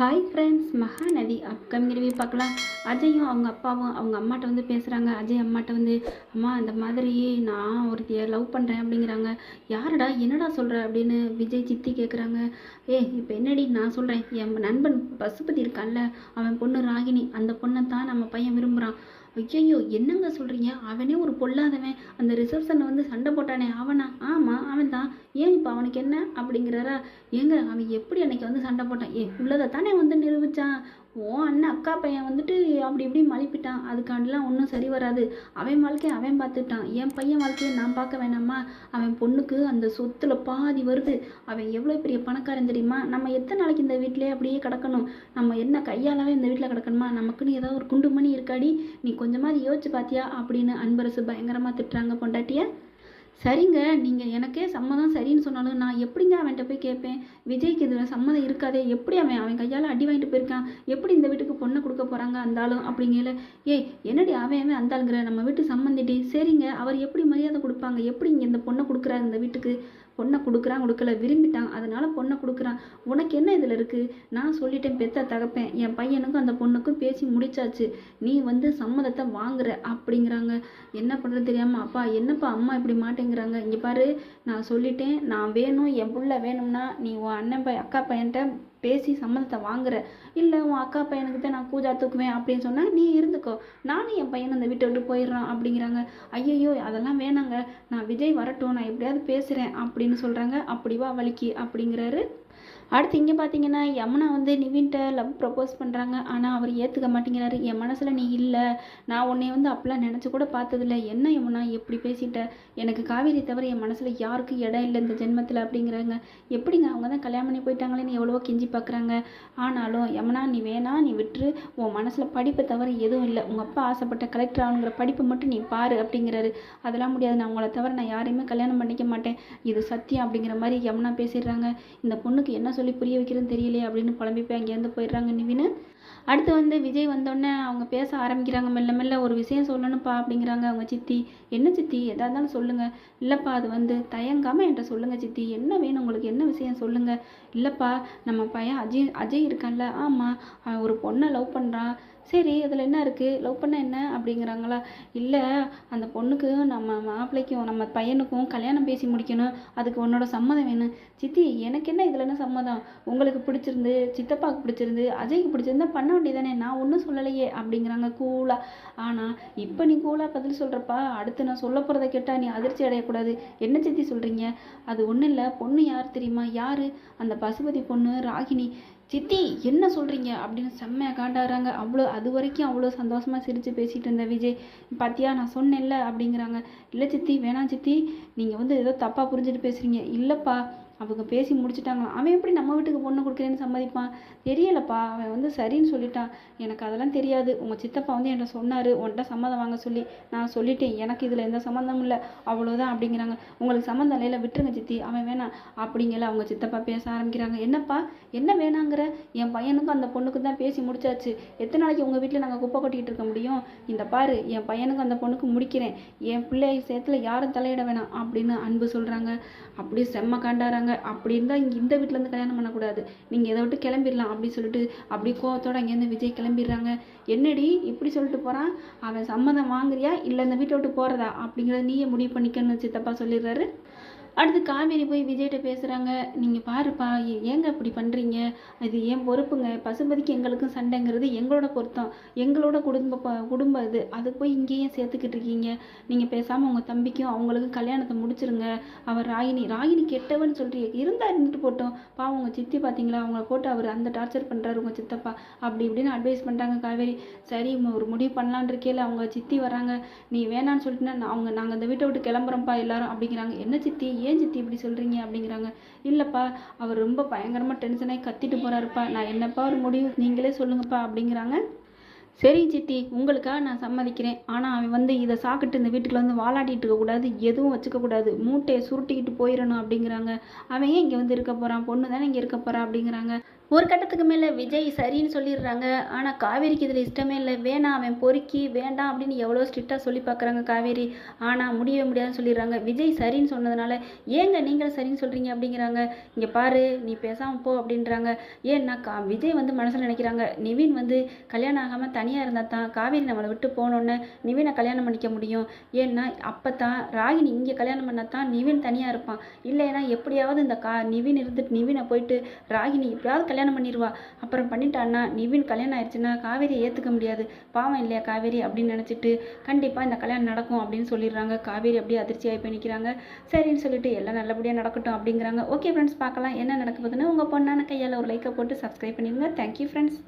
Hi friends Mahanadi upcoming review பார்க்கலாம். அஜயும் அவங்க அப்பாவும் அவங்க அம்மாட்ட வந்து பேசுகிறாங்க அஜய் அம்மாட்ட வந்து அம்மா இந்த மாதிரி நான் ஒருத்தியை லவ் பண்ணுறேன் அப்படிங்கிறாங்க. யாருடா என்னடா சொல்கிற அப்படின்னு விஜய் சித்தி கேட்குறாங்க ஏ இப்போ என்னடி நான் சொல்கிறேன் என் நண்பன் பசுபதி இருக்கான்ல அவன் பொண்ணு ராகினி. அந்த பொண்ணை தான் நம்ம பையன் விரும்புகிறான் ஐயோ என்னங்க சொல்கிறீங்க அவனே ஒரு பொல்லாதவன். அந்த ரிசப்ஷனில் வந்து சண்டை போட்டானே அவனா? ஆமாம் அவன் தான் ஏன் இப்போ அவனுக்கு என்ன? அப்படிங்கிறாரா? ஏங்க அவன் எப்படி அன்னைக்கு வந்து சண்டை போட்டான்? ஏ உள்ளதை தானே வந்து நிரூபிச்சான்? ஓ அண்ணன் அக்கா பையன் வந்துட்டு அப்படி இப்படி மலிப்பிட்டான். அதுக்காண்டிலாம் ஒன்றும் சரி வராது. அவன் வாழ்க்கையை அவன் பார்த்துட்டான். என் பையன் வாழ்க்கையை நான் பார்க்க வேணாமா? அவன் பொண்ணுக்கு அந்த சொத்தில் பாதி வருது. அவன் எவ்வளோ பெரிய பணக்காரன் தெரியுமா? நம்ம எத்தனை நாளைக்கு இந்த வீட்டிலே அப்படியே கிடக்கணும்? நம்ம என்ன கையாலாவே இந்த வீட்டில் கிடக்கணுமா? நமக்குன்னு ஏதாவது ஒரு குண்டு மணி இருக்காடி. நீ கொஞ்சமாவது யோசிச்சு பார்த்தியா அப்படின்னு அன்பரசு பயங்கரமாக திட்டுறாங்க பொண்டாட்டிய. சரிங்க நீங்கள் எனக்கே சம்மதம் சரின்னு சொன்னாலும் நான் எப்படிங்க அவன்கிட்ட போய் கேட்பேன்? விஜய்க்கு இதில் சம்மதம் இருக்காதே எப்படி அவன் அவன் கையால் அடி வாங்கிட்டு போயிருக்கான்? எப்படி இந்த வீட்டுக்கு பொண்ணை கொடுக்க போகிறாங்க அந்தாலும் அப்படிங்கல? ஏய் என்னடி அவன் அவன் அந்தாளுங்கிற நம்ம வீட்டு சம்மந்திடி. சரிங்க அவர் எப்படி மரியாதை கொடுப்பாங்க? எப்படி இங்கே இந்த பொண்ணை கொடுக்குறாரு இந்த வீட்டுக்கு? பொண்ணை கொடுக்குறான் கொடுக்கல விரும்பிட்டான். அதனால பொண்ணை கொடுக்குறான். உனக்கு என்ன இதில் இருக்குது நான் சொல்லிட்டேன் பெத்த தகப்பேன். என் பையனுக்கும் அந்த பொண்ணுக்கும் பேசி முடிச்சாச்சு. நீ வந்து சம்மதத்தை வாங்குற அப்படிங்கிறாங்க. என்ன பண்ணுறது தெரியாமல் அப்பா என்னப்பா அம்மா இப்படி மாட்டேங்கிறாங்க? இங்கே பாரு நான் சொல்லிட்டேன் நான் வேணும் என் புள்ள வேணும்னா நீ உன் அண்ணன் பையன் அக்கா பையன்கிட்ட பேசி சம்மதத்தை வாங்குற. இல்லை உன் அக்கா பையனுக்கு தான் நான் கூஜா தூக்குவேன் அப்படின்னு சொன்னால் நீ இருந்துக்கோ. நானும் என் பையன் அந்த வீட்டை விட்டு போயிடுறான் அப்படிங்கிறாங்க. ஐயையோ அதெல்லாம் வேணாங்க. நான் விஜய் வரட்டும் நான் எப்படியாவது பேசுகிறேன் அப்படின்னு சொல்கிறாங்க அப்படிவா வலிக்கு அப்படிங்கிறாரு அடுத்து இங்கே பார்த்தீங்கன்னா யமுனா வந்து நிவின்கிட்ட லவ் ப்ரப்போஸ் பண்ணுறாங்க ஆனால் அவர் ஏற்றுக்க மாட்டேங்கிறாரு. என் மனசில் நீ இல்லை. நான் உன்னை வந்து அப்போலாம் நினச்சி கூட பார்த்ததில்ல. என்ன யமுனா எப்படி பேசிட்ட? எனக்கு காவேரி தவிர என் மனசில் யாருக்கும் இடம் இல்லை இந்த ஜென்மத்தில் அப்படிங்கிறாங்க. எப்படிங்க? அவங்க தான் கல்யாணம் பண்ணி போயிட்டாங்களேன்னு எவ்வளவோ கெஞ்சி பார்க்குறாங்க ஆனாலும் யமுனா நீ வேணா நீ விட்டுரு. உன் மனசில் படிப்பை தவிர எதுவும் இல்லை. உங்கள் அப்பா ஆசைப்பட்ட கலெக்டர் ஆகணுங்கிற படிப்பை மட்டும் நீ பாரு அப்படிங்கிறாரு. அதெல்லாம் முடியாது. நான் உங்களை தவிர நான் யாரையுமே கல்யாணம் பண்ணிக்க மாட்டேன். இது சத்தியம் அப்படிங்கிற மாதிரி யமுனா பேசிடுறாங்க. இந்த பொண்ணுக்கு என்ன சொல்லி புரிய வைக்கிறதுன்னு தெரியலையே அப்படின்னு புலம்பி போய் அங்கேருந்து போயிடுறாங்க நிவின்னு அடுத்து வந்து விஜய் வந்தோடனே அவங்க பேச ஆரம்பிக்கிறாங்க. மெல்ல மெல்ல ஒரு விஷயம் சொல்லணும்ப்பா அப்படிங்கிறாங்க அவங்க சித்தி. என்ன சித்தி? எதாக இருந்தாலும் சொல்லுங்கள் இல்லைப்பா அது வந்து தயங்காமல் என்கிட்ட சொல்லுங்கள் சித்தி. என்ன வேணும் உங்களுக்கு? என்ன விஷயம் சொல்லுங்கள் இல்லைப்பா நம்ம பையன் அஜய் அஜய் இருக்கான்ல. ஆமாம் ஒரு பொண்ணை லவ் பண்ணுறான் சரி அதில் என்ன இருக்குது லவ் பண்ண என்ன? அப்படிங்கிறாங்களா? இல்லை அந்த பொண்ணுக்கு நம்ம மாப்பிள்ளைக்கும் நம்ம பையனுக்கும் கல்யாணம் பேசி முடிக்கணும். அதுக்கு உன்னோட சம்மதம் வேணும் சித்தி எனக்கு என்ன இதில் என்ன சம்மதம்? உங்களுக்கு பிடிச்சிருந்து சித்தப்பாவுக்கு பிடிச்சிருந்து அஜய்க்கு பிடிச்சிருந்தா பண்ண வேண்டியதானே நான் ஒன்றும் சொல்லலையே அப்படிங்கிறாங்க கூலாக ஆனால் இப்போ நீ கூலாக பதில் சொல்கிறப்பா அடுத்து நான் சொல்ல போகிறத கேட்டால் நீ அதிர்ச்சி அடையக்கூடாது. என்ன சித்தி சொல்கிறீங்க அது ஒன்றும் இல்லை பொண்ணு யார் தெரியுமா? யார்? அந்த பசுபதி பொண்ணு ராகினி. சித்தி என்ன சொல்கிறீங்க அப்படின்னு செம்மையாக காண்டாடுறாங்க. அவ்வளோ அது வரைக்கும் அவ்வளோ சந்தோஷமாக சிரித்து பேசிகிட்டு இருந்த விஜய் பாத்தியா நான் சொன்னேன்ல அப்படிங்கிறாங்க. இல்லை சித்தி வேணாம் சித்தி. நீங்கள் வந்து ஏதோ தப்பாக புரிஞ்சுட்டு பேசுகிறீங்க இல்லைப்பா அவங்க பேசி முடிச்சிட்டாங்களாம் அவன் எப்படி நம்ம வீட்டுக்கு பொண்ணு கொடுக்குறேன்னு சம்மதிப்பான்? தெரியலப்பா அவன் வந்து சரின்னு சொல்லிட்டான். எனக்கு அதெல்லாம் தெரியாது. உங்கள் சித்தப்பா வந்து என்கிட்ட சொன்னார். உன்கிட்ட சம்மதம் வாங்க சொல்லி நான் சொல்லிட்டேன். எனக்கு இதில் எந்த சம்மந்தமும் இல்லை. அவ்வளோதான் அப்படிங்கிறாங்க. உங்களுக்கு சம்மந்தம் இல்லை விட்டுருங்க சித்தி. அவன் வேணாம். அப்படிங்கல அவங்க சித்தப்பா பேச ஆரம்பிக்கிறாங்க. என்னப்பா? என்ன வேணாங்கிற? என் பையனுக்கும் அந்த பொண்ணுக்கு தான் பேசி முடிச்சாச்சு. எத்தனை நாளைக்கு உங்கள் வீட்டில் நாங்கள் குப்பை கொட்டிக்கிட்டு இருக்க முடியும்? இந்த பாரு என் பையனுக்கும் அந்த பொண்ணுக்கு முடிக்கிறேன். என் பிள்ளை சேர்த்துல யாரும் தலையிட வேணாம் அப்படின்னு அன்பு சொல்கிறாங்க அப்படியே செம்ம காண்டாறாங்க அப்படி இருந்தால் இங்கே இந்த வீட்டிலேருந்து கல்யாணம் பண்ணக்கூடாது. நீங்கள் இதை விட்டு கிளம்பிடலாம் அப்படின்னு சொல்லிட்டு அப்படி கோவத்தோடு அங்கேருந்து விஜய் கிளம்பிடுறாங்க. என்னடி இப்படி சொல்லிட்டு போகிறான் அவன் சம்மதம் வாங்குறியா? இல்லை இந்த வீட்டை விட்டு போகிறதா அப்படிங்கிறத நீயே முடிவு பண்ணிக்கணும்னு சித்தப்பா சொல்லிடுறாரு. அடுத்து காவேரி போய் விஜய்கிட்ட பேசுகிறாங்க நீங்கள் பாருப்பா ஏங்க இப்படி பண்ணுறீங்க இது ஏன் பொறுப்புங்க? பசுபதிக்கு எங்களுக்கும் சண்டைங்கிறது எங்களோட பொருத்தம். எங்களோட குடும்ப குடும்பம் இது அது போய் இங்கேயே சேர்த்துக்கிட்டு இருக்கீங்க. நீங்கள் பேசாமல் உங்கள் தம்பிக்கும் அவங்களுக்கும் கல்யாணத்தை முடிச்சிருங்க. அவர் ராகினி ராகினி கெட்டவன்னு சொல்கிறீங்க இருந்தால் இருந்துட்டு போட்டோம். பாவம் உங்கள் சித்தி பார்த்தீங்களா அவங்கள போட்டு அவர் அந்த டார்ச்சர் பண்ணுறாரு உங்கள் சித்தப்பா. அப்படி இப்படின்னு அட்வைஸ் பண்ணுறாங்க காவேரி. சரி ஒரு முடிவு பண்ணலான்னு இருக்கையில அவங்க சித்தி வராங்க நீ வேணான்னு சொல்லிட்டுனா நான் அவங்க நாங்கள் இந்த வீட்டை விட்டு கிளம்புறோம்ப்பா எல்லாரும் அப்படிங்கிறாங்க. என்ன சித்தி? ஏன் சித்தி இப்படி சொல்கிறீங்க அப்படிங்கிறாங்க. இல்லைப்பா அவர் ரொம்ப பயங்கரமாக டென்ஷனாகி கத்திட்டு போகிறாருப்பா நான் என்னப்பா ஒரு முடிவு? நீங்களே சொல்லுங்கப்பா அப்படிங்கிறாங்க. சரி சித்தி உங்களுக்காக நான் சம்மதிக்கிறேன். ஆனால் அவன் வந்து இதை சாக்கிட்டு இந்த வீட்டுக்குள்ள வந்து வாலாட்டிட்டு இருக்கக்கூடாது எதுவும் வச்சுக்கக்கூடாது மூட்டையை சுருட்டிக்கிட்டு போயிடணும் அப்படிங்கிறாங்க. அவன் ஏன் இங்கே வந்து இருக்க போகிறான் பொண்ணு தானே இங்கே இருக்க போகிறான் அப்படிங்கிறாங்க. ஒரு கட்டத்துக்கு மேலே விஜய் சரின்னு சொல்லிடுறாங்க. ஆனால் காவேரிக்கு இதில் இஷ்டமே இல்லை. வேணாம் அவன் பொறுக்கி வேண்டாம் அப்படின்னு எவ்வளோ ஸ்ட்ரிக்டாக சொல்லி பார்க்குறாங்க காவேரி. ஆனால் முடியவே முடியாதுன்னு சொல்லிடுறாங்க. விஜய் சரின்னு சொன்னதுனால ஏங்க நீங்களும் சரின்னு சொல்கிறீங்க அப்படிங்கிறாங்க. இங்கே பாரு நீ பேசாமல் போ அப்படின்றாங்க. ஏன்னா கா விஜய் வந்து மனசில் நினைக்கிறாங்க. நிவின் வந்து கல்யாணம் ஆகாமல் தனியாக இருந்தால் தான் காவேரி நம்மளை விட்டு போனோன்னே நிவினை கல்யாணம் பண்ணிக்க முடியும். ஏன்னா அப்போ தான் ராகினி இங்கே கல்யாணம் பண்ணால் தான் நிவின் தனியாக இருப்பான். இல்லைன்னா எப்படியாவது இந்த கா நிவின் இருந்துட்டு நிவினை போயிட்டு ராகினி எப்படியாவது கல்யாணம் கல்யாணம் பண்ணிடுவா அப்புறம் பண்ணிட்டான்னா நிவின் கல்யாணம் ஆயிடுச்சுன்னா காவேரியை ஏற்றுக்க முடியாது. பாவம் இல்லையா காவேரி அப்படின்னு நினச்சிட்டு கண்டிப்பாக இந்த கல்யாணம் நடக்கும் அப்படின்னு சொல்லிடுறாங்க. காவேரி அப்படியே அதிர்ச்சியாகி போய் நிற்கிறாங்க சரின்னு சொல்லிட்டு எல்லாம் நல்லபடியாக நடக்கட்டும் அப்படிங்கிறாங்க. ஓகே ஃப்ரெண்ட்ஸ் பார்க்கலாம். என்ன நடக்க போகுதுன்னு உங்கள் பொண்ணான கையால் ஒரு லைக்கை போட்டு சப்ஸ்கிரைப் பண்ணிடுங்க. Thank you friends